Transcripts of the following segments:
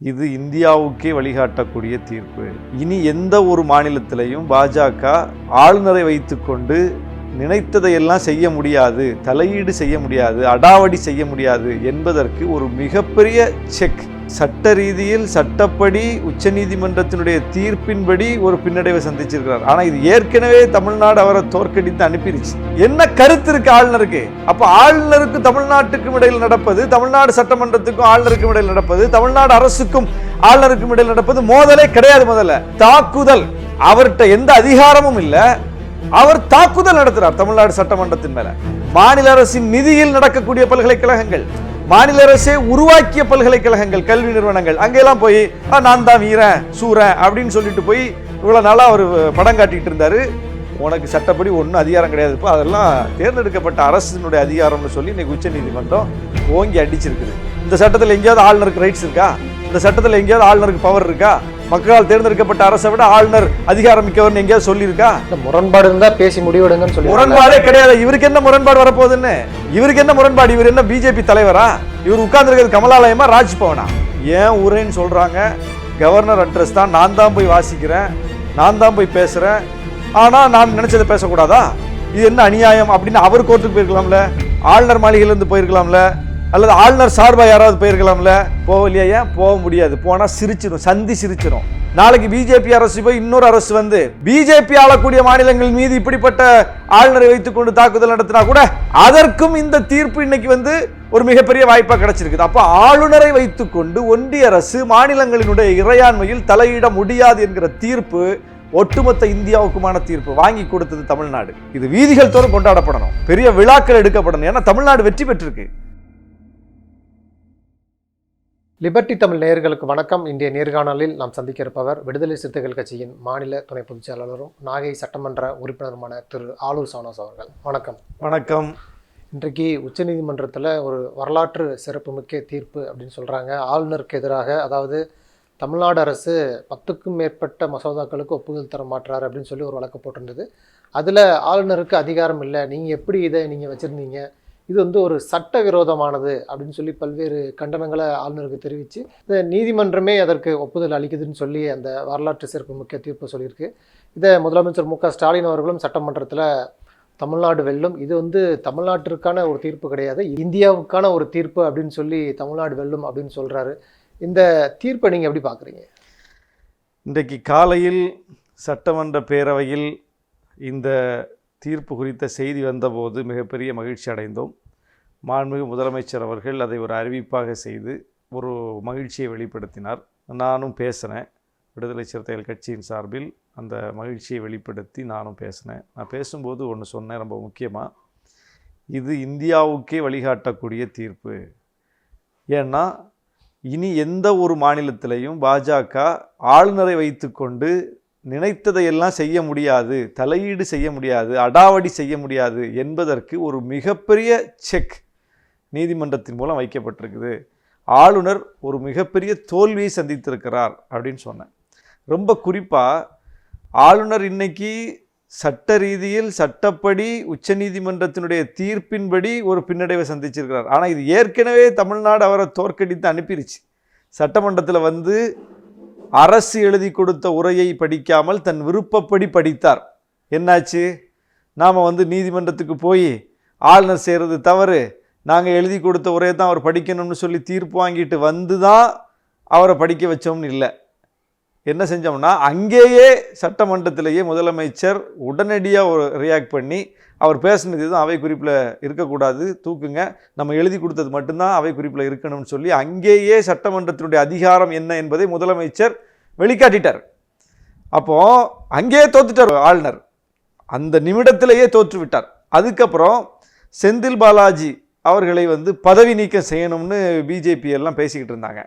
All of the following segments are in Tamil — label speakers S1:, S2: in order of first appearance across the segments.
S1: இது இந்தியாவுக்கே வழிகாட்டக்கூடிய தீர்ப்பு. இனி எந்த ஒரு மாநிலத்திலையும் பாஜக ஆளுநரை வைத்துக்கொண்டு நினைத்ததையெல்லாம் செய்ய முடியாது தலையீடு செய்ய முடியாது அடாவடி செய்ய முடியாது என்பதற்கு ஒரு மிகப்பெரிய செக். சட்ட ரீதியில் சட்டப்படி உச்சநீதிமன்றத்தினுடைய தீர்ப்பின்படி ஒரு பின்னடைவை சந்திச்சிருக்கிறார். ஆனா இது ஏற்கனவே தமிழ்நாடு அவரை தோற்கடித்து அனுப்பிடுச்சு என்ன கருத்து இருக்கு ஆளுநருக்கு? அப்ப ஆளுநருக்கும் தமிழ்நாட்டுக்கும் இடையில் நடப்பது தமிழ்நாடு சட்டமன்றத்துக்கும் ஆளுநருக்கும் இடையில் நடப்பது தமிழ்நாடு அரசுக்கும் ஆளுநருக்கும் இடையில் நடப்பது மோதலே கிடையாது முதல்ல. தாக்குதல். அவர்கிட்ட எந்த அதிகாரமும் இல்ல. அவர் தாக்குதல் நடத்துறார் தமிழ்நாடு சட்டமன்றத்தின் மேல. மாநில அரசின் நிதியில் நடக்கக்கூடிய பல்கலைக்கழகங்கள். மாநில அரசே உருவாக்கிய பல்கலைக்கழகங்கள் கல்வி நிறுவனங்கள். அங்கெல்லாம் போய் "ஆ, நான் தான் வீரன் சூரன் அப்படின்னு சொல்லிட்டு போய் இவ்வளோ நாளாக அவர் படம் காட்டிகிட்டு இருந்தார். உனக்கு சட்டப்படி ஒன்றும் அதிகாரம் கிடையாதுப்பா அதெல்லாம் தேர்ந்தெடுக்கப்பட்ட அரசினுடைய அதிகாரம்னு சொல்லி இன்னைக்கு உச்ச நீதிமன்றம் ஓங்கி அடிச்சிருக்குது. இந்த சட்டத்தில் எங்கேயாவது ஆளுநருக்கு ரைட்ஸ் இருக்கா? இந்த சட்டத்தில் எங்கேயாவது ஆளுநருக்கு பவர் இருக்கா? மக்களால் தேர்ந்தெடுக்கப்பட்ட அரசை விட ஆளுநர் அதிகாரம் மிக்கவர்னு எங்கேயாவது சொல்லியிருக்கா?
S2: முரண்பாடு இருந்தா பேசி முடிவெடுங்கன்னு சொல்லி
S1: முரண்பாடே கிடையாது. இவருக்கு என்ன முரண்பாடு வரப்போகுதுன்னு இவருக்கு என்ன முரண்பாடு? இவர் என்ன பிஜேபி தலைவரா? இவர் உட்கார்ந்துருக்கிறது கமலாலயமா ராஜ்பவனா? ஏன் உரைன்னு சொல்றாங்க. கவர்னர் அட்ரஸ் தான் நான் தான் போய் வாசிக்கிறேன் நான் தான் போய் பேசுறேன். ஆனா நான் நினைச்சதை பேசக்கூடாதா? இது என்ன அநியாயம் அப்படின்னு அவர் கோர்ட்டுக்கு போயிருக்கலாம்ல. ஆளுநர் மாளிகையிலேருந்து போயிருக்கலாம்ல. அல்லது ஆளுநர் சார்பாக யாராவது போயிருக்கலாம்ல? போகலையா? ஏன்? போக முடியாது. போனால் சிரிச்சிடும் சந்தி சிரிச்சிடும் நாளைக்கு பிஜேபி அரசு போய் இன்னொரு அரசு வந்து பிஜேபி ஆளக்கூடிய மாநிலங்கள் மீது இப்படிப்பட்ட ஆளுநரை வைத்துக்கொண்டு தாக்குதல் நடத்தினா கூட அதற்கும் இந்த தீர்ப்பு இன்னைக்கு வந்து ஒரு மிகப்பெரிய வாய்ப்பாக கிடைச்சிருக்குது. அப்போ ஆளுநரை வைத்துக்கொண்டு ஒன்றிய அரசு மாநிலங்களினுடைய இறையாண்மையில் தலையிட முடியாது என்கிற தீர்ப்பு ஒட்டுமொத்த இந்தியாவுக்குமான தீர்ப்பு வாங்கி கொடுத்தது தமிழ்நாடு. இது வீதிகள் தோறும் கொண்டாடப்படணும். பெரிய விழாக்கள் எடுக்கப்படணும். ஏன்னா தமிழ்நாடு வெற்றி பெற்றிருக்கு.
S2: லிபர்டி தமிழ் நேயர்களுக்கு வணக்கம். இன்றைய நேர்காணலில் நாம் சந்திக்க இருப்பவர் விடுதலை சிறுத்தைகள் கட்சியின் மாநில துணை பொதுச் செயலாளரும் நாகை சட்டமன்ற உறுப்பினருமான திரு. ஆலூர் சோனஸ் அவர்கள். வணக்கம்.
S1: வணக்கம்.
S2: இன்றைக்கு உச்சநீதிமன்றத்தில் ஒரு வரலாற்று சிறப்புமிக்க தீர்ப்பு அப்படின்னு சொல்கிறாங்க ஆளுநருக்கு எதிராக அதாவது தமிழ்நாடு அரசு பத்துக்கும் மேற்பட்ட மசோதாக்களுக்கு ஒப்புதல் தர மாட்டாரு அப்படின்னு சொல்லி ஒரு வழக்கு போட்டிருந்தது. அதில் ஆளுநருக்கு அதிகாரம் இல்லை. நீங்கள் எப்படி இதை நீங்கள் வச்சுருந்தீங்க? இது வந்து ஒரு சட்டவிரோதமானது அப்படின்னு சொல்லி பல்வேறு கண்டனங்களை ஆளுநருக்கு தெரிவித்து இந்த நீதிமன்றமே அதற்கு ஒப்புதல் அளிக்குதுன்னு சொல்லி அந்த வரலாற்று சிறப்பு முக்கிய தீர்ப்பு சொல்லியிருக்கு. இதை முதலமைச்சர் மு க ஸ்டாலின் அவர்களும் சட்டமன்றத்தில் தமிழ்நாடு வெல்லும். இது வந்து தமிழ்நாட்டிற்கான ஒரு தீர்ப்பு கிடையாது இந்தியாவுக்கான ஒரு தீர்ப்பு அப்படின்னு சொல்லி தமிழ்நாடு வெல்லும் அப்படின்னு சொல்கிறாரு இந்த தீர்ப்பை நீங்கள் எப்படி பார்க்குறீங்க
S1: இன்றைக்கு காலையில் சட்டமன்ற பேரவையில் இந்த தீர்ப்பு குறித்த செய்தி வந்தபோது மிகப்பெரிய மகிழ்ச்சி அடைந்தோம். மாண்புமிகு முதலமைச்சர் அவர்கள் அதை ஒரு அறிவிப்பாக செய்து ஒரு மகிழ்ச்சியை வெளிப்படுத்தினார். நானும் பேசினேன். விடுதலை சிறுத்தைகள் கட்சியின் சார்பில் அந்த மகிழ்ச்சியை வெளிப்படுத்தி நானும் பேசினேன். நான் பேசும்போது ஒன்று சொன்னேன் ரொம்ப முக்கியமாக இது இந்தியாவுக்கே வழிகாட்டக்கூடிய தீர்ப்பு. ஏன்னா இனி எந்த ஒரு மாநிலத்திலையும் பாஜக ஆளுநரை வைத்துக்கொண்டு நினைத்ததையெல்லாம் செய்ய முடியாது தலையீடு செய்ய முடியாது அடாவடி செய்ய முடியாது என்பதற்கு ஒரு மிகப்பெரிய செக் நீதிமன்றத்தின் மூலம் வைக்கப்பட்டிருக்குது. ஆளுநர் ஒரு மிகப்பெரிய தோல்வியை சந்தித்திருக்கிறார் அப்படின்னு சொன்னேன். ரொம்ப குறிப்பாக ஆளுநர் இன்னைக்கு சட்ட ரீதியில் சட்டப்படி உச்சநீதிமன்றத்தினுடைய தீர்ப்பின்படி ஒரு பின்னடைவை சந்திச்சிருக்கிறார். ஆனால் இது ஏற்கனவே தமிழ்நாடு அவரை தோற்கடித்து அனுப்பிருச்சு. சட்டமன்றத்தில் வந்து அரசு எழுதி கொடுத்த உரையை படிக்காமல் தன் விருப்பப்படி படித்தார். என்னாச்சு? நாம் வந்து நீதிமன்றத்துக்கு போய் ஆளுநர் செய்கிறது தவறு. நாங்கள் எழுதி கொடுத்த உரையை தான் அவர் படிக்கணும்னு சொல்லி தீர்ப்பு வாங்கிட்டு வந்து தான் அவரை படிக்க வச்சோம்னு இல்லை. என்ன செஞ்சோம்னா அங்கேயே சட்டமன்றத்திலேயே முதலமைச்சர் உடனடியாக ஒரு ரியாக்ட் பண்ணி அவர் பேசுனது எதுவும் அவை குறிப்பில் இருக்கக்கூடாது தூக்குங்க. நம்ம எழுதி கொடுத்தது மட்டும்தான் அவை குறிப்பில் இருக்கணும்னு சொல்லி அங்கேயே சட்டமன்றத்தினுடைய அதிகாரம் என்ன என்பதை முதலமைச்சர் வெளிக்காட்டிட்டார். அப்போ அங்கேயே தோத்துட்டார் ஆளுநர். அந்த நிமிடத்திலேயே தோற்று விட்டார் அதுக்கப்புறம் செந்தில் பாலாஜி அவர்களை வந்து பதவி நீக்கம் செய்யணும்னு பிஜேபி எல்லாம் பேசிக்கிட்டு இருந்தாங்க.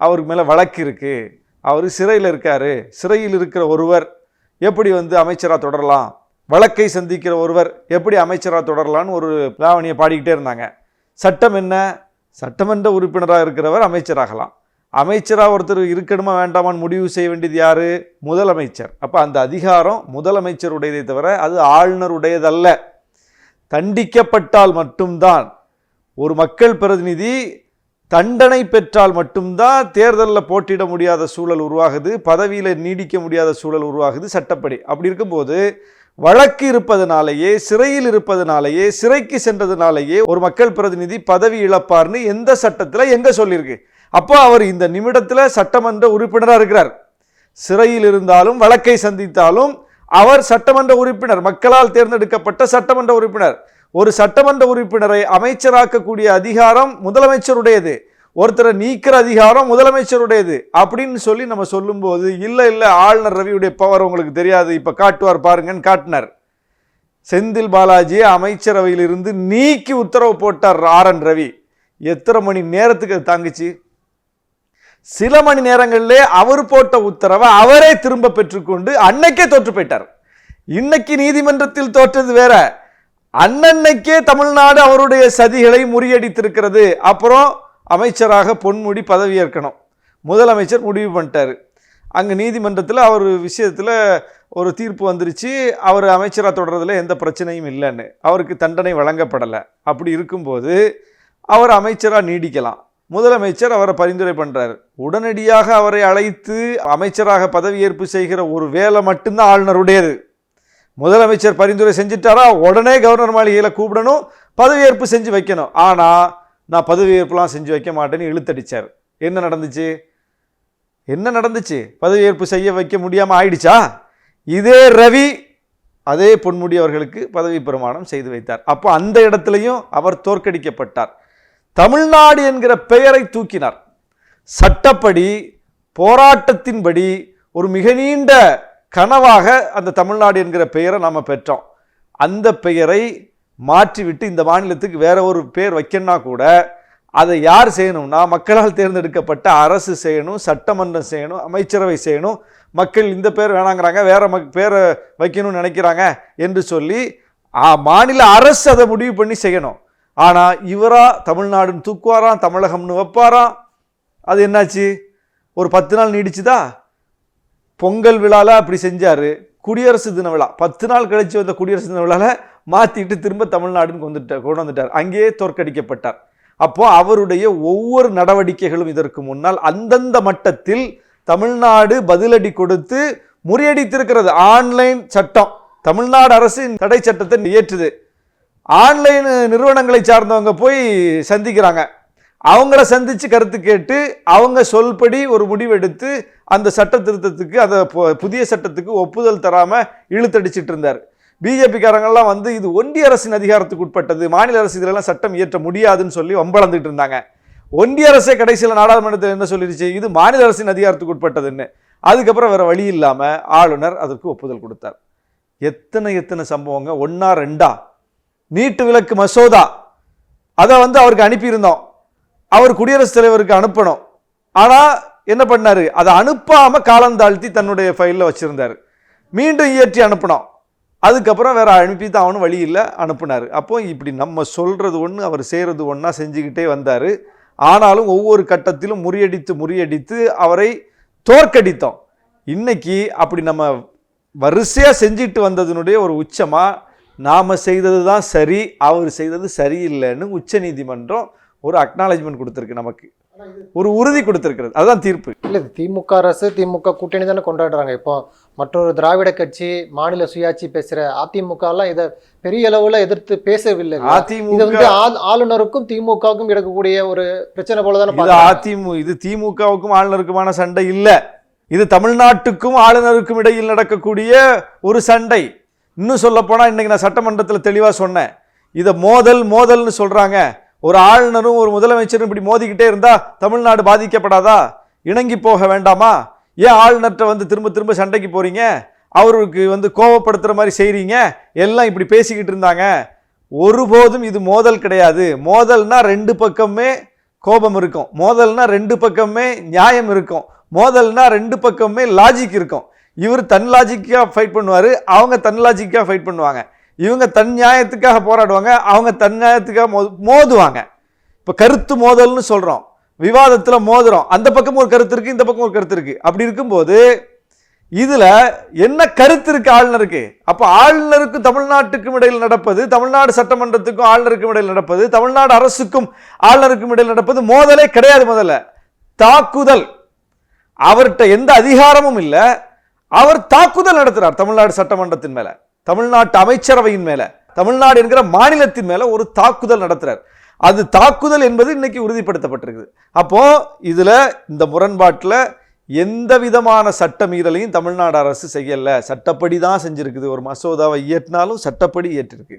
S1: அவருக்கு மேலே வழக்கு இருக்குது அவர் சிறையில் இருக்கார். சிறையில் இருக்கிற ஒருவர் எப்படி வந்து அமைச்சராக தொடரலாம்? வழக்கை சந்திக்கிற ஒருவர் எப்படி அமைச்சராக தொடரலான்னு ஒரு லாவணியை பாடிக்கிட்டே இருந்தாங்க. சட்டம் என்ன? சட்டமன்ற உறுப்பினராக இருக்கிறவர் அமைச்சராகலாம். அமைச்சராக ஒருத்தர் இருக்கணுமா வேண்டாமான்னு முடிவு செய்ய வேண்டியது யார்? முதலமைச்சர். அப்போ அந்த அதிகாரம் முதலமைச்சருடையதை தவிர அது ஆளுநருடையதல்ல. தண்டிக்கப்பட்டால் மட்டும்தான் ஒரு மக்கள் பிரதிநிதி தண்டனை பெற்றால் மட்டும்தான் தேர்தலில் போட்டியிட முடியாத சூழல் உருவாகுது பதவியில் நீடிக்க முடியாத சூழல் உருவாகுது சட்டப்படி. அப்படி இருக்கும்போது வழக்கு இருப்பதனாலேயே சிறையில் இருப்பதனாலேயே சிறைக்கு சென்றதுனாலேயே ஒரு மக்கள் பிரதிநிதி பதவி இழப்பார்னு எந்த சட்டத்தில் எங்கே சொல்லியிருக்கு? அப்போ அவர் இந்த நிமிடத்தில் சட்டமன்ற உறுப்பினராக இருக்கிறார். சிறையில் இருந்தாலும் வழக்கை சந்தித்தாலும் அவர் சட்டமன்ற உறுப்பினர் மக்களால் தேர்ந்தெடுக்கப்பட்ட சட்டமன்ற உறுப்பினர். ஒரு சட்டமன்ற உறுப்பினரை அமைச்சராக்கக்கூடிய அதிகாரம் முதலமைச்சருடையது. ஒருத்தரை நீக்கிற அதிகாரம் முதலமைச்சருடையது அப்படின்னு சொல்லி நம்ம சொல்லும்போது இல்லை இல்லை ஆளுநர் ரவியுடைய பவர் உங்களுக்கு தெரியாது. இப்போ காட்டுவார் பாருங்கன்னு காட்டினார். செந்தில் பாலாஜியை அமைச்சரவையிலிருந்து நீக்கி உத்தரவு போட்டார் ஆர் என் ரவி. எத்தனை மணி நேரத்துக்கு அது தாங்குச்சு? சில மணி நேரங்களிலே அவர் போட்ட உத்தரவை அவரே திரும்ப பெற்றுக்கொண்டு அன்னைக்கே தோற்று போயிட்டார். இன்னைக்கு நீதிமன்றத்தில் தோற்றது வேற. அன்னன்னைக்கே தமிழ்நாடு அவருடைய சதிகளை முறியடித்திருக்கிறது. அப்புறம் அமைச்சராக பொன்முடி பதவியேற்கணும் முதலமைச்சர் முடிவு பண்ணிட்டார். அங்கே நீதிமன்றத்தில் அவர் விஷயத்தில் ஒரு தீர்ப்பு வந்துருச்சு. அவர் அமைச்சராக தொடர்றதுல எந்த பிரச்சனையும் இல்லைன்னு. அவருக்கு தண்டனை வழங்கப்படலை. அப்படி இருக்கும்போது அவர் அமைச்சராக நீடிக்கலாம். முதலமைச்சர் அவரை பரிந்துரை பண்ணுறாரு உடனடியாக அவரை அழைத்து அமைச்சராக பதவியேற்பு செய்கிற ஒரு வேலை மட்டும்தான் ஆளுநருடையது. முதலமைச்சர் பரிந்துரை செஞ்சிட்டாரா? உடனே கவர்னர் மாளிகையில் கூப்பிடணும் பதவியேற்பு செஞ்சு வைக்கணும். ஆனால் நான் பதவியேற்புலாம் செஞ்சு வைக்க மாட்டேன்னு இழுத்தடிச்சார். என்ன நடந்துச்சு? என்ன நடந்துச்சு? பதவியேற்பு செய்ய வைக்க முடியாமல் ஆயிடுச்சா? இதே ரவி அதே பொன்முடி அவர்களுக்கு பதவி பிரமாணம் செய்து வைத்தார். அப்போ அந்த இடத்துலையும் அவர் தோற்கடிக்கப்பட்டார். தமிழ்நாடு என்கிற பெயரை தூக்கினார். சட்டப்படி போராட்டத்தின்படி ஒரு மிக நீண்ட கனவாக அந்த தமிழ்நாடு என்கிற பெயரை நாம் பெற்றோம். அந்த பெயரை மாற்றிவிட்டு இந்த மாநிலத்துக்கு வேற ஒரு பேர் வைக்கணும்னா கூட அதை யார் செய்யணும்னா மக்களால் தேர்ந்தெடுக்கப்பட்ட அரசு செய்யணும் சட்டமன்றம் செய்யணும் அமைச்சரவை செய்யணும் மக்கள் இந்த பேர் வேணாங்கிறாங்க வேற மக் பேரை வைக்கணும்னு நினைக்கிறாங்க என்று சொல்லி மாநில அரசு அதை முடிவு பண்ணி செய்யணும். ஆனால் இவரா தமிழ்நாடுன்னு தூக்குவாராம் தமிழகம்னு வைப்பாராம் அது என்னாச்சு? ஒரு பத்து நாள் நீடிச்சுதா? பொங்கல் விழாவில் அப்படி செஞ்சார். குடியரசு தின விழா. பத்து நாள் கழித்து வந்த குடியரசு தின விழாவில் மாற்றிட்டு திரும்ப தமிழ்நாடுன்னு வந்துட்டார் கொண்டு வந்துட்டார். அங்கேயே தோற்கடிக்கப்பட்டார். அப்போ அவருடைய ஒவ்வொரு நடவடிக்கைகளும் இதற்கு முன்னால் அந்தந்த மட்டத்தில் தமிழ்நாடு பதிலடி கொடுத்து முறியடித்திருக்கிறது. ஆன்லைன் சட்டம். தமிழ்நாடு அரசு இந்த தடை சட்டத்தை இயற்றுது. ஆன்லைன் நிறுவனங்களை சார்ந்தவங்க போய் சந்திக்கிறாங்க. அவங்கள சந்தித்து கருத்து கேட்டு அவங்க சொல்படி ஒரு முடிவெடுத்து அந்த சட்ட திருத்தத்துக்கு அந்த புதிய சட்டத்துக்கு ஒப்புதல் தராமல் இழுத்தடிச்சிட்டு இருந்தார். பிஜேபிக்காரங்கள்லாம் வந்து இது ஒன்றிய அரசின் அதிகாரத்துக்கு உட்பட்டது. மாநில அரசு இதிலெல்லாம் சட்டம் இயற்ற முடியாதுன்னு சொல்லி வம்பளந்துட்டு இருந்தாங்க. ஒன்றிய அரசே கடைசியில் நாடாளுமன்றத்தில் என்ன சொல்லிடுச்சு இது மாநில அரசின் அதிகாரத்துக்கு உட்பட்டதுன்னு. அதுக்கப்புறம் வேறு வழி இல்லாமல் ஆளுநர் அதற்கு ஒப்புதல் கொடுத்தார். எத்தனை எத்தனை சம்பவங்க? ஒன்றா ரெண்டா? நீட்டு விலக்கு மசோதா. அதை வந்து அவருக்கு அனுப்பியிருந்தோம். அவர் குடியரசுத் தலைவருக்கு அனுப்பணும். ஆனால் என்ன பண்ணார்? அதை அனுப்பாமல் காலம் தாழ்த்தி தன்னுடைய ஃபைலில் வச்சுருந்தார். மீண்டும் இயற்றி அனுப்பினோம் அதுக்கப்புறம் வேற அனுப்பி தான் அவனும் வழி இல்லை அனுப்புனார். அப்போ இப்படி நம்ம சொல்கிறது ஒன்று அவர் செய்கிறது ஒன்றா செஞ்சுக்கிட்டே வந்தார். ஆனாலும் ஒவ்வொரு கட்டத்திலும் முறியடித்து முறியடித்து அவரை தோற்கடித்தோம். இன்றைக்கி அப்படி நம்ம வரிசையாக செஞ்சுட்டு வந்ததுனுடைய ஒரு உச்சமாக நாம் செய்தது தான் சரி அவர் செய்தது சரியில்லைன்னு உச்சநீதிமன்றம் ஒரு அக்னாலஜ்மெண்ட் கொடுத்துருக்கு நமக்கு. ஒரு உறுதி கொடுத்துருக்கிறது. அதுதான் தீர்ப்பு.
S2: இல்லை திமுக அரசு திமுக கூட்டணி தானே கொண்டாடுறாங்க. இப்போ மற்றொரு திராவிட கட்சி மாநில சுயாட்சி பேசுற அதிமுக எல்லாம் இதை பெரிய அளவுல எதிர்த்து பேசவில்லை. இல்லையா? இது
S1: அதிமுக
S2: வந்து ஆளுநருக்கும் திமுகவுக்கும் இருக்கக்கூடிய ஒரு பிரச்சனை போல தானே
S1: இது
S2: பார்க்கறாங்க.
S1: அதிமு இது திமுகவுக்கும் ஆளுநருக்குமான சண்டை இல்லை. இது தமிழ்நாட்டுக்கும் ஆளுநருக்கும் இடையில் நடக்கக்கூடிய ஒரு சண்டை. இன்னும் சொல்ல போனா இன்னைக்கு நான் சட்டமன்றத்தில் தெளிவா சொன்னேன். இதை மோதல் மோதல்னு சொல்றாங்க. ஒரு ஆளுநரும் ஒரு முதலமைச்சரும் இப்படி மோதிக்கிட்டே இருந்தால் தமிழ்நாடு பாதிக்கப்படாதா? இணங்கி போக வேண்டாமா? ஏன் ஆளுநர்கிட்ட வந்து திரும்ப திரும்ப சண்டைக்கு போகிறீங்க அவருக்கு வந்து கோபப்படுத்துகிற மாதிரி செய்கிறீங்க எல்லாம் இப்படி பேசிக்கிட்டு இருந்தாங்க. ஒருபோதும் இது மோதல் கிடையாது. மோதல்னா ரெண்டு பக்கமே கோபம் இருக்கும். மோதல்னா ரெண்டு பக்கமே நியாயம் இருக்கும். மோதல்னா ரெண்டு பக்கமே லாஜிக் இருக்கும். இவர் தன் லாஜிக்காக ஃபைட் பண்ணுவார் அவங்க தன் லாஜிக்காக ஃபைட் பண்ணுவாங்க. இவங்க தன் நியாயத்துக்காக போராடுவாங்க அவங்க தன் நியாயத்துக்காக மோ மோதுவாங்க. இப்போ கருத்து மோதல்னு சொல்கிறோம் விவாதத்தில் மோதுறோம். அந்த பக்கம் ஒரு கருத்து இருக்குது இந்த பக்கம் ஒரு கருத்து இருக்குது அப்படி இருக்கும்போது இதில் என்ன கருத்து இருக்குது ஆளுநருக்கு அப்போ ஆளுநருக்கும் தமிழ்நாட்டுக்கும் இடையில் நடப்பது தமிழ்நாடு சட்டமன்றத்துக்கும் ஆளுநருக்கும் இடையில் நடப்பது தமிழ்நாடு அரசுக்கும் ஆளுநருக்கும் இடையில் நடப்பது மோதலே கிடையாது முதல்ல. தாக்குதல். அவர்கிட்ட எந்த அதிகாரமும் இல்லை. அவர் தாக்குதல் நடத்துகிறார் தமிழ்நாடு சட்டமன்றத்தின் மேலே. தமிழ்நாட்டு அமைச்சரவையின் மேல தமிழ்நாடு என்கிற மாநிலத்தின் மேல ஒரு தாக்குதல் நடத்துறார். அது தாக்குதல் என்பது இன்னைக்கு உறுதிப்படுத்தப்பட்டிருக்குது. அப்போ இதுல இந்த முரண்பாட்டில் எந்த விதமான சட்ட மீறலையும் தமிழ்நாடு அரசு செய்யல. சட்டப்படி தான் செஞ்சிருக்குது. ஒரு மசோதாவை இயற்றினாலும் சட்டப்படி இயற்றிருக்கு.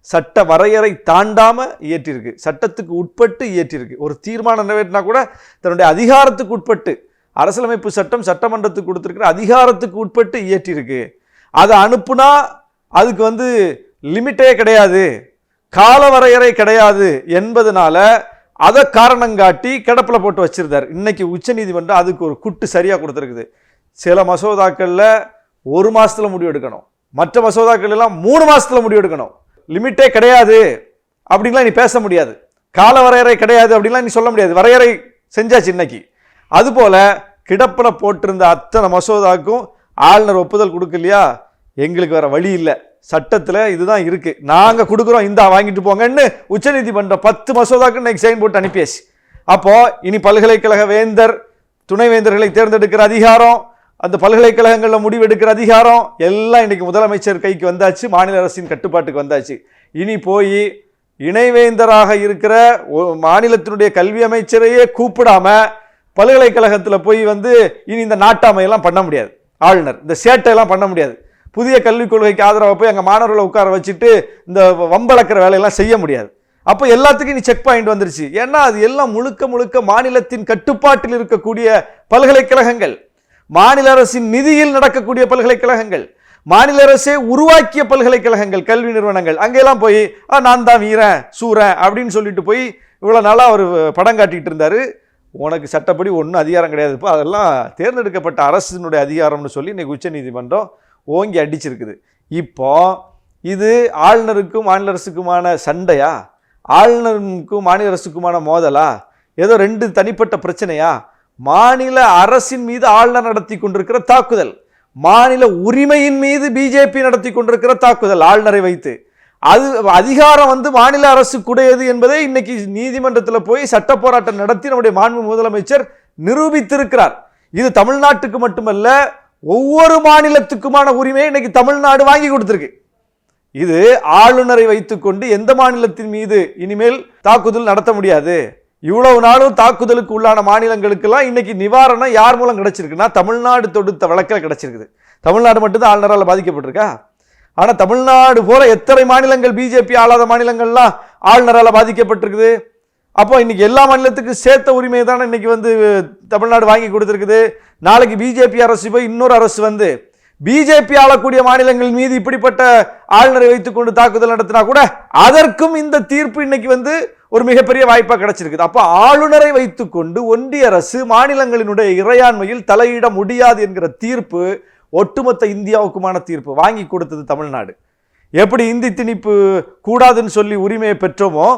S1: சட்ட வரையறை தாண்டாம இயற்றிருக்கு. சட்டத்துக்கு உட்பட்டு இயற்றிருக்கு. ஒரு தீர்மானம் நிறைவேற்றினா கூட தன்னுடைய அதிகாரத்துக்கு உட்பட்டு அரசியலமைப்பு சட்டம் சட்டமன்றத்துக்கு கொடுத்துருக்கிற அதிகாரத்துக்கு உட்பட்டு இயற்றிருக்கு. அதை அனுப்புனா அதுக்கு வந்து லிமிட்டே கிடையாது. கால வரையறை கிடையாது என்பதனால அதை காரணம் காட்டி கிடப்பில் போட்டு வச்சிருந்தார். இன்றைக்கி உச்சநீதிமன்றம் அதுக்கு ஒரு குட்டு சரியாக கொடுத்துருக்குது. சில மசோதாக்களில் ஒரு மாதத்தில் முடிவு எடுக்கணும். மற்ற மசோதாக்கள் எல்லாம் மூணு மாதத்தில் முடிவு எடுக்கணும். லிமிட்டே கிடையாது அப்படின்லாம் நீ பேச முடியாது. கால வரையறை கிடையாது அப்படின்லாம் நீ சொல்ல முடியாது. வரையறை செஞ்சாச்சு இன்னைக்கு. அதுபோல் கிடப்பில் போட்டிருந்த அத்தனை மசோதாக்கும் ஆளுநர் ஒப்புதல் கொடுக்கலையா? எங்களுக்கு வேற வழி இல்லை. சட்டத்தில் இதுதான் இருக்கு. நாங்கள் கொடுக்குறோம் இந்தா வாங்கிட்டு போங்கன்னு உச்சநீதிமன்றம் பத்து மசோதாக்கு இன்னைக்கு சைன் போட்டு அனுப்பியாச்சு. அப்போ இனி பல்கலைக்கழக வேந்தர் துணைவேந்தர்களை தேர்ந்தெடுக்கிற அதிகாரம் அந்த பல்கலைக்கழகங்களில் முடிவெடுக்கிற அதிகாரம் எல்லாம் இன்னைக்கு முதலமைச்சர் கைக்கு வந்தாச்சு மாநில அரசின் கட்டுப்பாட்டுக்கு வந்தாச்சு. இனி போய் இணைவேந்தராக இருக்கிற மாநிலத்தினுடைய கல்வி அமைச்சரையே கூப்பிடாம பல்கலைக்கழகத்தில் போய் வந்து இனி இந்த நாட்டாமையெல்லாம் பண்ண முடியாது. ஆளுநர் இந்த சேட்டையெல்லாம் பண்ண முடியாது. புதிய கல்விக் கொள்கைக்கு ஆதரவாக போய் அங்கே மாணவர்களை உட்கார வச்சுட்டு இந்த வம்பளக்கிற வேலையெல்லாம் செய்ய முடியாது. அப்போ எல்லாத்துக்கும் நீ செக் பாயிண்ட் வந்துருச்சு. ஏன்னா அது எல்லாம் முழுக்க முழுக்க மாநிலத்தின் கட்டுப்பாட்டில் இருக்கக்கூடிய பல்கலைக்கழகங்கள். மாநில அரசின் நிதியில் நடக்கக்கூடிய பல்கலைக்கழகங்கள். மாநில அரசே உருவாக்கிய பல்கலைக்கழகங்கள் கல்வி நிறுவனங்கள். அங்கெல்லாம் போய் "ஆ, நான் தான் வீரன் சூரன் அப்படின்னு சொல்லிட்டு போய் இவ்வளோ நாளாக அவர் படம் காட்டிகிட்டு இருந்தார். உனக்கு சட்டப்படி ஒன்றும் அதிகாரம் கிடையாதுப்பா. அதெல்லாம் தேர்ந்தெடுக்கப்பட்ட அரசினுடைய அதிகாரம்னு சொல்லி இன்றைக்கி உச்சநீதிமன்றம் ஓங்கி அடிச்சிருக்குது. இப்போ இது ஆளுநருக்கும் மாநில அரசுக்குமான சண்டையா? ஆளுநருக்கும் மாநில அரசுக்குமான மோதலா? ஏதோ ரெண்டு தனிப்பட்ட பிரச்சனையா? மாநில அரசின் மீது ஆளுநர் நடத்தி கொண்டிருக்கிற தாக்குதல் மாநில உரிமையின் மீது பிஜேபி நடத்தி கொண்டிருக்கிற தாக்குதல் ஆளுநரை வைத்து அது அதிகாரம் வந்து மாநில அரசு கூடையது என்பதை இன்னைக்கு நீதிமன்றத்தில் போய் சட்ட போராட்டம் நடத்தி நம்முடைய மாண்பு முதலமைச்சர் நிரூபித்திருக்கிறார். இது தமிழ்நாட்டுக்கு மட்டுமல்ல ஒவ்வொரு மாநிலத்துக்குமான உரிமையை இன்னைக்கு தமிழ்நாடு வாங்கி கொடுத்துருக்கு. இது ஆளுநரை வைத்துக்கொண்டு எந்த மாநிலத்தின் மீது இனிமேல் தாக்குதல் நடத்த முடியாது. இவ்வளவு நாளும் தாக்குதலுக்கு உள்ளான மாநிலங்களுக்கெல்லாம் இன்னைக்கு நிவாரணம் யார் மூலம் கிடைச்சிருக்குன்னா தமிழ்நாடு தொடுத்த வழக்கில் கிடைச்சிருக்குது. தமிழ்நாடு மட்டும்தான் ஆளுநரால் பாதிக்கப்பட்டிருக்கா? ஆனால் தமிழ்நாடு போல எத்தனை மாநிலங்கள் பிஜேபி ஆளாத மாநிலங்கள்லாம் ஆளுநரால் பாதிக்கப்பட்டிருக்குது? அப்போ இன்னைக்கு எல்லா மாநிலத்துக்கும் சேர்த்த உரிமையை தானே இன்னைக்கு வந்து தமிழ்நாடு வாங்கி கொடுத்துருக்குது? நாளைக்கு பிஜேபி அரசு போய் இன்னொரு அரசு வந்து பிஜேபி ஆளக்கூடிய மாநிலங்கள் மீது இப்படிப்பட்ட ஆளுநரை வைத்துக்கொண்டு தாக்குதல் நடத்தினா கூட அதற்கும் இந்த தீர்ப்பு இன்னைக்கு வந்து ஒரு மிகப்பெரிய வாய்ப்பாக கிடைச்சிருக்குது. அப்போ ஆளுநரை வைத்துக்கொண்டு ஒன்றிய அரசு மாநிலங்களினுடைய இறையாண்மையில் தலையிட முடியாது என்கிற தீர்ப்பு ஒட்டுமொத்த இந்தியாவுக்குமான தீர்ப்பு. வாங்கி கொடுத்தது தமிழ்நாடு. எப்படி இந்தி திணிப்பு கூடாதுன்னு சொல்லி உரிமையை பெற்றோமோ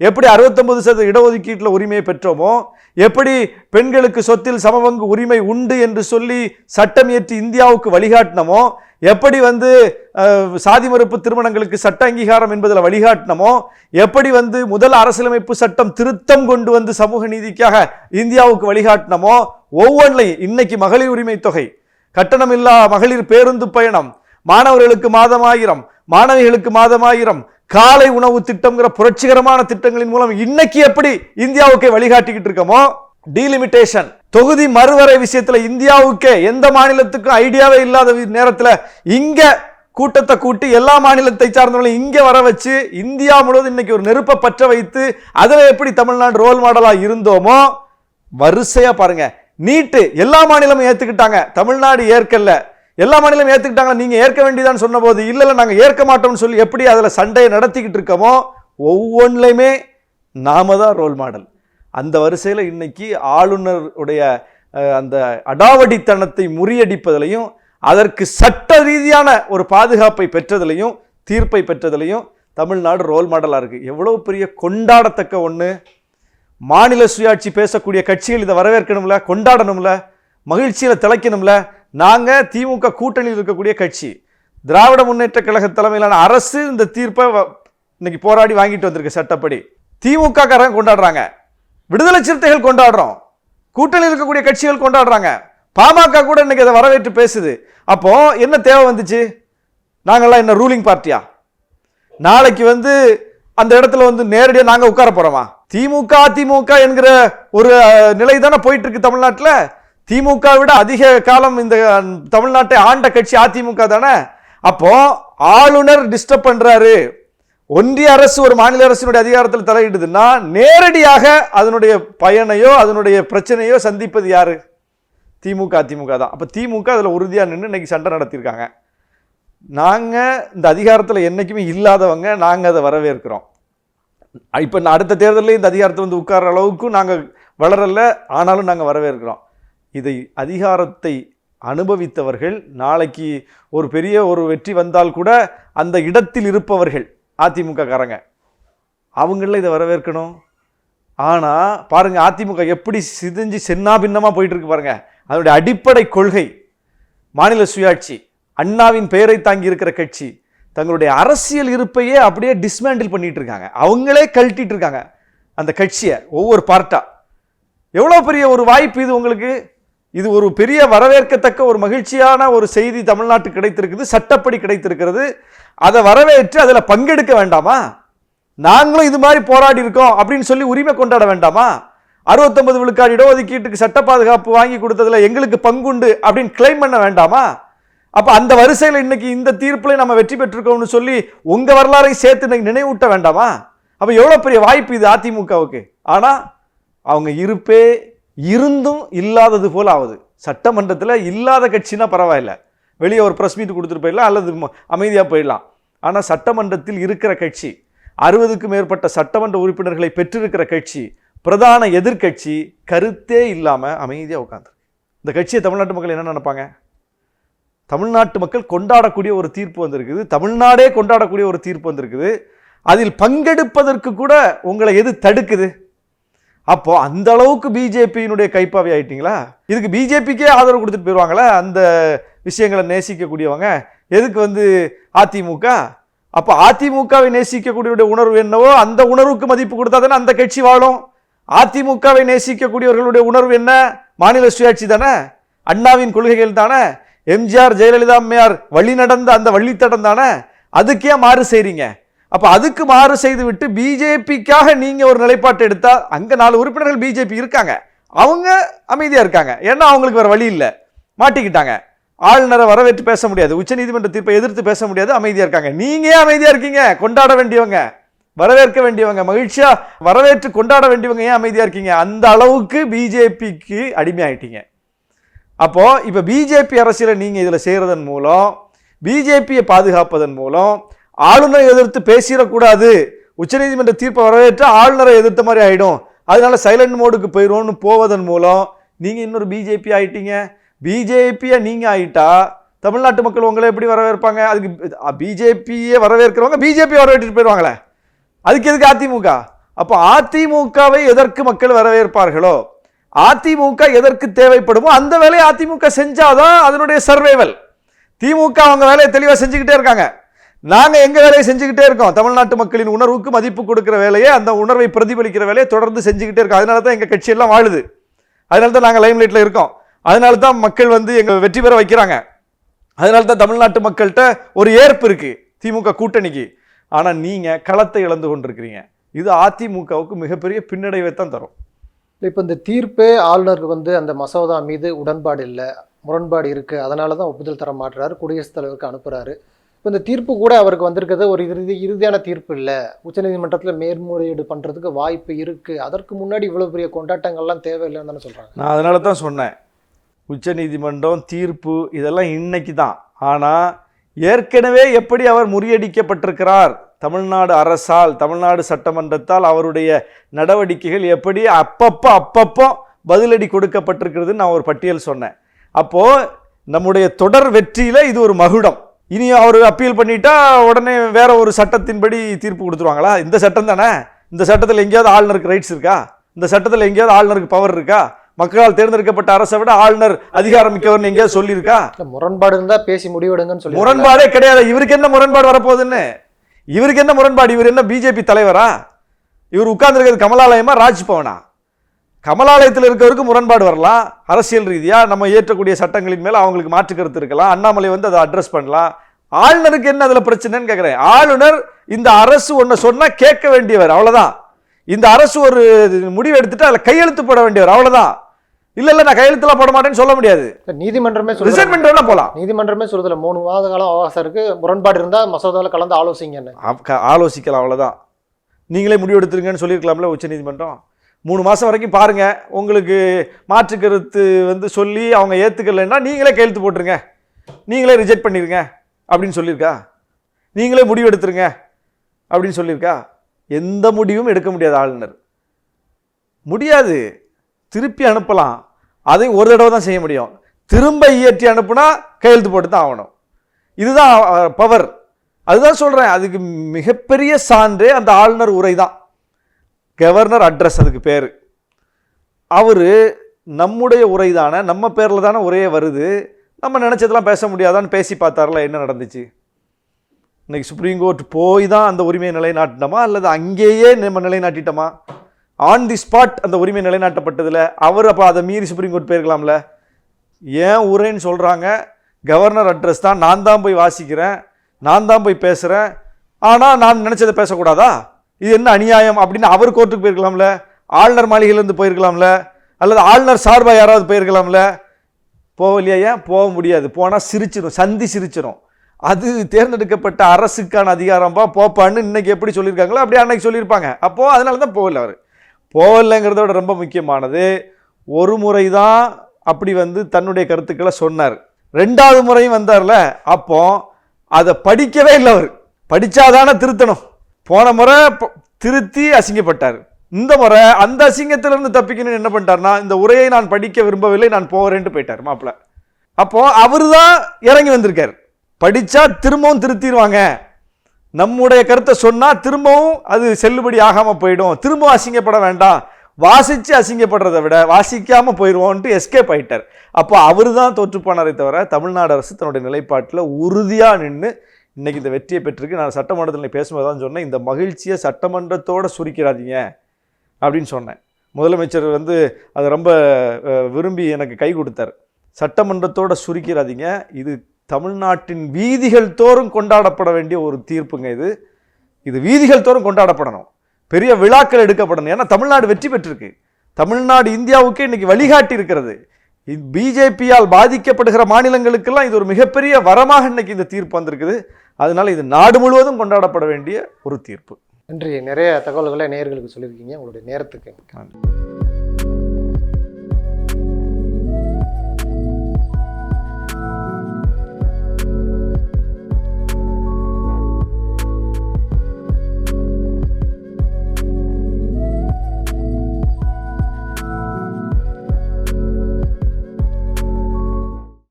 S1: எப்படி அறுபத்தொம்பது சதவீத இடஒதுக்கீட்டில் உரிமையை பெற்றோமோ எப்படி பெண்களுக்கு சொத்தில் சமபங்கு உரிமை உண்டு என்று சொல்லி சட்டம் இயற்றி இந்தியாவுக்கு வழிகாட்டினமோ எப்படி வந்து சாதி மறுப்பு திருமணங்களுக்கு சட்ட அங்கீகாரம் என்பதில் வழிகாட்டினமோ எப்படி வந்து முதல் அரசியலமைப்பு சட்டம் திருத்தம் கொண்டு வந்து சமூக நீதிக்காக இந்தியாவுக்கு வழிகாட்டினமோ ஒவ்வொன்றையும் இன்னைக்கு மகளிர் உரிமை தொகை கட்டணமில்லா மகளிர் பேருந்து பயணம் மாணவர்களுக்கு மாதம் ஆயிரம் மாணவிகளுக்கு மாதம் ஆயிரம் காலை உணவு திட்டம்ங்கிற புரட்சிகரமான திட்டங்களின் மூலம் இன்னைக்கு எப்படி இந்தியாவுக்கு வழிகாட்டிக்கிட்டு இருக்கோமோ? டீலிமிட்டேஷன் தொகுதி மறுவரை விஷயத்துல இந்தியாவுக்கே எந்த மாநிலத்துக்கும் ஐடியாவே இல்லாத நேரத்தில் நேரத்துல இங்க கூட்டத்தை கூட்டி எல்லா மாநிலத்தை சார்ந்தவங்களையும் இங்கே வர வச்சு இந்தியா முழுவதும் இன்னைக்கு ஒரு நெருப்பை பற்ற வைத்து அதில் எப்படி தமிழ்நாடு ரோல் மாடலாக இருந்தோமோ? வரிசையாக பாருங்க. நீட்டு. எல்லா மாநிலமும் ஏற்றுக்கிட்டாங்க தமிழ்நாடு ஏற்கல்ல எல்லா மாநிலமும் ஏற்றுக்கிட்டாங்களா நீங்கள் ஏற்க வேண்டியதான்னு சொன்னபோது இல்லை இல்லை நாங்கள் ஏற்க மாட்டோம்னு சொல்லி எப்படி அதில் சண்டையை நடத்திக்கிட்டு இருக்கோமோ ஒவ்வொன்றிலையுமே நாம தான் ரோல் மாடல் அந்த வரிசையில் இன்னைக்கு ஆளுநருடைய அந்த அடாவடித்தனத்தை முறியடிப்பதிலையும் அதற்கு சட்ட ரீதியான ஒரு பாதுகாப்பை பெற்றதிலையும் தீர்ப்பை பெற்றதிலையும் தமிழ்நாடு ரோல் மாடலாக இருக்குது எவ்வளோ பெரிய கொண்டாடத்தக்க ஒன்று மாநில சுயாட்சி பேசக்கூடிய கட்சிகள் இதை வரவேற்கணும்ல கொண்டாடணும்ல மகிழ்ச்சியில் திளைக்கணும்ல நாங்கள் திமுக கூட்டணியில் இருக்கக்கூடிய கட்சி. திராவிட முன்னேற்ற கழக தலைமையிலான அரசு இந்த தீர்ப்பை வ- இன்னைக்கு போராடி வாங்கிட்டு வந்திருக்கு சட்டப்படி. திமுக காரங்க கொண்டாடுறாங்க. விடுதலை சிறுத்தைகள் கொண்டாடுறோம். கூட்டணியில் இருக்கக்கூடிய கட்சிகள் கொண்டாடுறாங்க. பாமக கூட இன்னைக்கு அதை வரவேற்று பேசுது. அப்போ என்ன தேவை வந்துச்சு? நாங்கெல்லாம் என்ன ரூலிங் பார்ட்டியா? நாளைக்கு வந்து அந்த இடத்துல வந்து நேரடியாக நாங்கள் உட்கார போறோமா? திமுக அதிமுக என்கிற ஒரு நிலை தானே போயிட்டு இருக்கு தமிழ்நாட்டில்? திமுக விட அதிக காலம் இந்த தமிழ்நாட்டை ஆண்ட கட்சி அதிமுக தானே? அப்போ ஆளுநர் டிஸ்டர்ப் பண்றாரு. ஒன்றிய அரசு ஒரு மாநில அரசினுடைய அதிகாரத்தில் தலையிடுதுன்னா நேரடியாக அதனுடைய பயனையோ அதனுடைய பிரச்சனையோ சந்திப்பது யாரு? திமுக அதிமுக தான். அப்போ திமுக அதில் உறுதியாக நின்று இன்னைக்கு சண்டை நடத்தியிருக்காங்க. நாங்கள் இந்த அதிகாரத்தில் என்றைக்குமே இல்லாதவங்க நாங்கள் அதை வரவேற்கிறோம். இப்போ அடுத்த தேர்தலில் இந்த அதிகாரத்தில் வந்து உட்கார்ற அளவுக்கு நாங்கள் வளரல ஆனாலும் நாங்கள் வரவேற்கிறோம். இதை அதிகாரத்தை அனுபவித்தவர்கள் நாளைக்கு ஒரு பெரிய ஒரு வெற்றி வந்தால் கூட அந்த இடத்தில் இருப்பவர்கள் அதிமுக காரங்க அவங்கள இதை வரவேற்கணும். ஆனால் பாருங்கள் அதிமுக எப்படி சிதைஞ்சு சென்னா பின்னமாக போயிட்டுருக்கு பாருங்கள் அதனுடைய அடிப்படை கொள்கை மாநில சுயாட்சி அண்ணாவின் பெயரை தாங்கி இருக்கிற கட்சி தங்களுடைய அரசியல் இருப்பையே அப்படியே டிஸ்மேண்டில் பண்ணிட்டு இருக்காங்க. அவங்களே கழட்டிட்டு இருக்காங்க அந்த கட்சியை ஒவ்வொரு பார்ட்டாக எவ்வளோ பெரிய ஒரு வாய்ப்பு இது உங்களுக்கு? இது ஒரு பெரிய வரவேற்கத்தக்க ஒரு மகிழ்ச்சியான ஒரு செய்தி தமிழ்நாட்டுக்கு கிடைத்திருக்குது சட்டப்படி கிடைத்திருக்கிறது. அதை வரவேற்று அதில் பங்கெடுக்க வேண்டாமா? நாங்களும் இது மாதிரி போராடி இருக்கோம் அப்படின்னு சொல்லி உரிமை கொண்டாட வேண்டாமா? அறுபத்தொன்பது விழுக்காடு இடஒதுக்கீட்டுக்கு சட்ட பாதுகாப்பு வாங்கி கொடுத்ததில் எங்களுக்கு பங்குண்டு அப்படின்னு கிளைம் பண்ண வேண்டாமா? அப்போ அந்த வரிசையில் இன்னைக்கு இந்த தீர்ப்பில் நம்ம வெற்றி பெற்றிருக்கோம்னு சொல்லி உங்கள் வரலாறை சேர்த்து இன்னைக்கு நினைவூட்ட வேண்டாமா? அப்போ எவ்வளோ பெரிய வாய்ப்பு இது அதிமுகவுக்கு? ஆனால் அவங்க இருப்பே இருந்தும் இல்லாதது போல் ஆகுது சட்டமன்றத்தில் இல்லாத கட்சினா பரவாயில்ல. வெளியே ஒரு ப்ரெஸ் மீட் கொடுத்துட்டு போயிடலாம் அல்லது அமைதியாக போயிடலாம். ஆனால் சட்டமன்றத்தில் இருக்கிற கட்சி அறுபதுக்கும் மேற்பட்ட சட்டமன்ற உறுப்பினர்களை பெற்றிருக்கிற கட்சி பிரதான எதிர்க்கட்சி கருத்தே இல்லாமல் அமைதியாக உட்காந்துருக்கு இந்த கட்சியை தமிழ்நாட்டு மக்கள் என்ன நினைப்பாங்க? தமிழ்நாட்டு மக்கள் கொண்டாடக்கூடிய ஒரு தீர்ப்பு வந்திருக்குது. தமிழ்நாடே கொண்டாடக்கூடிய ஒரு தீர்ப்பு வந்திருக்குது. அதில் பங்கெடுப்பதற்கு கூட உங்களை எது தடுக்குது? அப்போ அந்த அளவுக்கு பிஜேபியினுடைய கைப்பாவை ஆயிட்டீங்களா? இதுக்கு பிஜேபிக்கே ஆதரவு கொடுத்துட்டு போயிடுவாங்களா அந்த விஷயங்களை நேசிக்கக்கூடியவங்க? எதுக்கு வந்து அதிமுக அப்போ அதிமுகவை நேசிக்கக்கூடிய உணர்வு என்னவோ அந்த உணர்வுக்கு மதிப்பு கொடுத்தா தானே அந்த கட்சி வாழும். அதிமுகவை நேசிக்கக்கூடியவர்களுடைய உணர்வு என்ன? மாநில சுயாட்சி தானே? அண்ணாவின் கொள்கைகள் தானே? எம்ஜிஆர் ஜெயலலிதா அம்மையார் வழி நடந்த அந்த வழித்தடம் தானே? அதுக்கே மாறு செய்கிறீங்க அப்போ அதுக்கு மாறு செய்து விட்டு பிஜேபிக்காக நீங்கள் ஒரு நிலைப்பாட்டை எடுத்தால் அங்கே நாலு உறுப்பினர்கள் பிஜேபி இருக்காங்க. அவங்க அமைதியாக இருக்காங்க. ஏன்னா அவங்களுக்கு வேறு வழி இல்லை. மாட்டிக்கிட்டாங்க. ஆளுநரை வரவேற்று பேச முடியாது. உச்சநீதிமன்ற தீர்ப்பை எதிர்த்து பேச முடியாது. அமைதியாக இருக்காங்க. நீங்கள் ஏன் அமைதியாக இருக்கீங்க? கொண்டாட வேண்டியவங்க. வரவேற்க வேண்டியவங்க. மகிழ்ச்சியாக வரவேற்று கொண்டாட வேண்டியவங்க ஏன் அமைதியாக இருக்கீங்க? அந்த அளவுக்கு பிஜேபிக்கு அடிமையாயிட்டீங்க. அப்போது இப்போ பிஜேபி அரசியலை நீங்கள் இதில் செய்கிறதன் மூலம் பிஜேபியை பாதுகாப்பதன் மூலம் ஆளுநரை எதிர்த்து பேசிடக்கூடாது. உச்சநீதிமன்ற தீர்ப்பை வரவேற்று ஆளுநரை எதிர்த்த மாதிரி ஆகிடும் அதனால சைலண்ட் மோடுக்கு போயிடும்னு போவதன் மூலம் நீங்கள் இன்னொரு பிஜேபி ஆகிட்டீங்க பிஜேபியை நீங்கள் ஆகிட்டா தமிழ்நாட்டு மக்கள் உங்களை எப்படி வரவேற்பாங்க? அதுக்கு பிஜேபியே வரவேற்கிறவங்க பிஜேபி வரவேற்றுட்டு போயிடுவாங்களே. அதுக்கு எதுக்கு அதிமுக? அப்போ அதிமுகவை எதற்கு மக்கள் வரவேற்பார்களோ? அதிமுக எதற்கு தேவைப்படுமோ அந்த வேலையை அதிமுக செஞ்சாதான் அதனுடைய சர்வைவல் திமுக அவங்க வேலையை தெளிவாக செஞ்சுக்கிட்டே இருக்காங்க. நாங்கள் எங்கள் வேலையை செஞ்சுக்கிட்டே இருக்கோம்? தமிழ்நாட்டு மக்களின் உணர்வுக்கு மதிப்பு கொடுக்குற வேலையை அந்த உணர்வை பிரதிபலிக்கிற வேலையை தொடர்ந்து செஞ்சுக்கிட்டே இருக்கோம். அதனால தான் எங்கள் கட்சியெல்லாம் வாழுது. அதனால தான் நாங்கள் லைம்லைட்டில் இருக்கோம். அதனால தான் மக்கள் வந்து எங்கள் வெற்றி பெற வைக்கிறாங்க. அதனால தான் தமிழ்நாட்டு மக்கள்கிட்ட ஒரு ஏற்பு இருக்குது திமுக கூட்டணிக்கு. ஆனால் நீங்கள் களத்தை இழந்து கொண்டிருக்கிறீங்க. இது அதிமுகவுக்கு மிகப்பெரிய பின்னடைவை தான் தரும்.
S2: இப்போ இந்த தீர்ப்பே ஆளுநருக்கு வந்து அந்த மசோதா மீது உடன்பாடு இல்லை முரண்பாடு இருக்குது அதனால தான் ஒப்புதல் தர மாட்டுறாரு குடியரசுத் தலைவருக்கு அனுப்புகிறாரு இப்போ இந்த தீர்ப்பு கூட அவருக்கு வந்திருக்கிறது ஒரு இறுதி இறுதியான தீர்ப்பு இல்லை. உச்சநீதிமன்றத்தில் மேல்முறையீடு பண்ணுறதுக்கு வாய்ப்பு இருக்குது அதற்கு முன்னாடி இவ்வளோ பெரிய கொண்டாட்டங்கள்லாம் தேவையில்லைன்னு தானே சொல்கிறாங்க
S1: நான் அதனால தான் சொன்னேன். உச்சநீதிமன்றம் தீர்ப்பு இதெல்லாம் இன்னைக்கு தான். ஆனால் ஏற்கனவே எப்படி அவர் முறியடிக்கப்பட்டிருக்கிறார்? தமிழ்நாடு அரசால் தமிழ்நாடு சட்டமன்றத்தால் அவருடைய நடவடிக்கைகள் எப்படி அப்பப்போ அப்பப்போ பதிலடி கொடுக்கப்பட்டிருக்கிறதுன்னு நான் ஒரு பட்டியல் சொன்னேன். அப்போது நம்முடைய தொடர் வெற்றியில் இது ஒரு மகுடம். இனி அவர் அப்பீல் பண்ணிட்டா உடனே வேற ஒரு சட்டத்தின்படி தீர்ப்பு கொடுத்துருவாங்களா? இந்த சட்டம் தானே? இந்த சட்டத்தில் எங்கேயாவது ஆளுநருக்கு ரைட்ஸ் இருக்கா? இந்த சட்டத்தில் எங்கேயாவது ஆளுநருக்கு பவர் இருக்கா? மக்களால் தேர்ந்தெடுக்கப்பட்ட அரசை விட ஆளுநர் அதிகாரம் மிக்கவர்னு எங்கேயாவது சொல்லியிருக்கா?
S2: முரண்பாடு இருந்தா பேசி முடிவெடுங்கன்னு சொல்லி
S1: முரண்பாடே கிடையாது. இவருக்கு என்ன முரண்பாடு வரப்போகுதுன்னு? இவருக்கு என்ன முரண்பாடு? இவர் என்ன பிஜேபி தலைவரா? இவர் உட்கார்ந்துருக்கிறது கமலாலயமா? ராஜ்பவனா? கமலாலயத்தில் இருக்கவருக்கு முரண்பாடு வரலாம். அரசியல் ரீதியா நம்ம ஏற்றக்கூடிய சட்டங்களின் மேல அவங்களுக்கு மாற்று கருத்து இருக்கலாம். அண்ணாமலை வந்து அதை அட்ரஸ் பண்ணலாம். ஆளுநருக்கு என்ன அதுல பிரச்சனைன்னு கேட்கிறேன் ஆளுநர் இந்த அரசு ஒன்ன சொன்னா கேட்க வேண்டியவர் அவ்வளவுதான். இந்த அரசு ஒரு முடிவு எடுத்துட்டு அதுல கையெழுத்து போட வேண்டியவர் அவ்வளவுதான். இல்ல இல்ல நான் கையெழுத்துலாம் போட மாட்டேன்னு சொல்ல முடியாது.
S2: நீதிமன்றமே
S1: ரிசைன்மெண்ட் வேணா போலாம்.
S2: நீதிமன்றமே சொல்றதுல மூணு மாத காலம் அவகாசம் இருக்கு முரண்பாடு இருந்தா மசோதாவில் கலந்து ஆலோசிங்கன்னு
S1: அப்- க- ஆலோசிக்கலாம் அவ்வளவுதான். நீங்களே முடிவெடுத்துருங்கன்னு சொல்லியிருக்கலாம்ல உச்சநீதிமன்றம் மூணு மாதம் வரைக்கும் பாருங்கள் உங்களுக்கு மாற்று கருத்து வந்து சொல்லி அவங்க ஏற்றுக்கலைன்னா நீங்களே கையெழுத்து போட்டுருங்க. நீங்களே ரிஜெக்ட் பண்ணிடுங்க அப்படின்னு சொல்லியிருக்கா? நீங்களே முடிவெடுத்துருங்க அப்படின்னு சொல்லியிருக்கா? எந்த முடிவும் எடுக்க முடியாது ஆளுநர். முடியாது. திருப்பி அனுப்பலாம். அதை ஒரு தடவை தான் செய்ய முடியும். திரும்ப இயற்றி அனுப்புனா கையெழுத்து போட்டு தான் ஆகணும். இதுதான் பவர் அதுதான் சொல்கிறேன் அதுக்கு மிகப்பெரிய சான்றே அந்த ஆளுநர் உரை தான். கவர்னர் அட்ரஸ் அதுக்கு பேர். அவர் நம்முடைய உரை தானே நம்ம பேரில் தானே உரையே வருது. நம்ம நினச்சதெல்லாம் பேச முடியாதான்னு பேசி பார்த்தார்ல என்ன நடந்துச்சு? இன்றைக்கி சுப்ரீம் கோர்ட் போய் தான் அந்த உரிமையை நிலைநாட்டினோமா அல்லது அங்கேயே நம்ம நிலைநாட்டிட்டோமா? ஆன் தி ஸ்பாட் அந்த உரிமை நிலைநாட்டப்பட்டதில் அவர் அப்போ அதை மீறி சுப்ரீம் கோர்ட் போயிருக்கலாம்ல? ஏன் உரைன்னு சொல்கிறாங்க கவர்னர் அட்ரஸ் தான் நான் தான் போய் வாசிக்கிறேன் நான் தான் போய் பேசுகிறேன் ஆனால் நான் நினச்சதை பேசக்கூடாதா? இது என்ன அநியாயம் அப்படின்னு அவர் கோர்ட்டுக்கு போயிருக்கலாம்ல? ஆளுநர் மாளிகையிலேருந்து போயிருக்கலாம்ல? அல்லது ஆளுநர் சார்பாக யாராவது போயிருக்கலாம்ல? போகலையா? ஏன்? போக முடியாது. போனால் சிரிச்சிடும் சந்தி சிரிச்சிடும் அது தேர்ந்தெடுக்கப்பட்ட அரசுக்கான அதிகாரம்பா போப்பான்னு இன்னைக்கு எப்படி சொல்லியிருக்காங்களோ அப்படியே அன்னைக்கு சொல்லியிருப்பாங்க. அப்போது அதனால தான் போகல அவர். போகலைங்கிறதோட ரொம்ப முக்கியமானது ஒரு முறை தான் அப்படி வந்து தன்னுடைய கருத்துக்களை சொன்னார். ரெண்டாவது முறையும் வந்தார்ல? அப்போ அதை படிக்கவே இல்லை அவர். படித்தாதானே திருத்தணும். போன முறை திருத்தி அசிங்கப்பட்டார். இந்த முறை அந்த அசிங்கத்திலிருந்து தப்பிக்கணும்னு என்ன பண்ணிட்டார்னா இந்த உரையை நான் படிக்க விரும்பவில்லை நான் போகிறேன்ட்டு போயிட்டார் மாப்பிள்ள அப்போ அவர் தான் இறங்கி வந்திருக்கார். படித்தா திரும்பவும் திருத்திடுவாங்க. நம்முடைய கருத்தை சொன்னால் திரும்பவும் அது செல்லுபடி ஆகாமல் போயிடும். திரும்பவும் அசிங்கப்பட வேண்டாம். வாசித்து அசிங்கப்படுறதை விட வாசிக்காமல் போயிடுவோன்ட்டு எஸ்கேப் ஆகிட்டார் அப்போ அவர் தான் தோற்று போனாரே தவிர தமிழ்நாடு அரசு தன்னுடைய நிலைப்பாட்டில் உறுதியாக நின்று இன்றைக்கி இந்த வெற்றியை பெற்றிருக்கு. நான் சட்டமன்றத்தில் பேசும்போது தான் சொன்னேன் இந்த மகிழ்ச்சியை சட்டமன்றத்தோட சுருக்கிறாதீங்க அப்படின்னு சொன்னேன். முதலமைச்சர் வந்து அதை ரொம்ப விரும்பி எனக்கு கை கொடுத்தார். சட்டமன்றத்தோட சுருக்கிறாதீங்க. இது தமிழ்நாட்டின் வீதிகள் தோறும் கொண்டாடப்பட வேண்டிய ஒரு தீர்ப்புங்க இது. இது வீதிகள் தோறும் கொண்டாடப்படணும். பெரிய விழாக்கள் எடுக்கப்படணும். ஏன்னா தமிழ்நாடு வெற்றி பெற்றிருக்கு. தமிழ்நாடு இந்தியாவுக்கு இன்றைக்கி வழிகாட்டி இருக்கிறது. பிஜேபியால் பாதிக்கப்படுகிற மாநிலங்களுக்கெல்லாம் இது ஒரு மிகப்பெரிய வரமாக இன்னைக்கு இந்த தீர்ப்பு வந்திருக்குது. அதனால இது நாடு முழுவதும் கொண்டாடப்பட வேண்டிய ஒரு தீர்ப்பு.
S2: நன்றி. நிறைய தகவல்களை நேயர்களுக்கு சொல்லியிருக்கீங்க. உங்களுடைய நேரத்துக்கு
S1: நன்றி.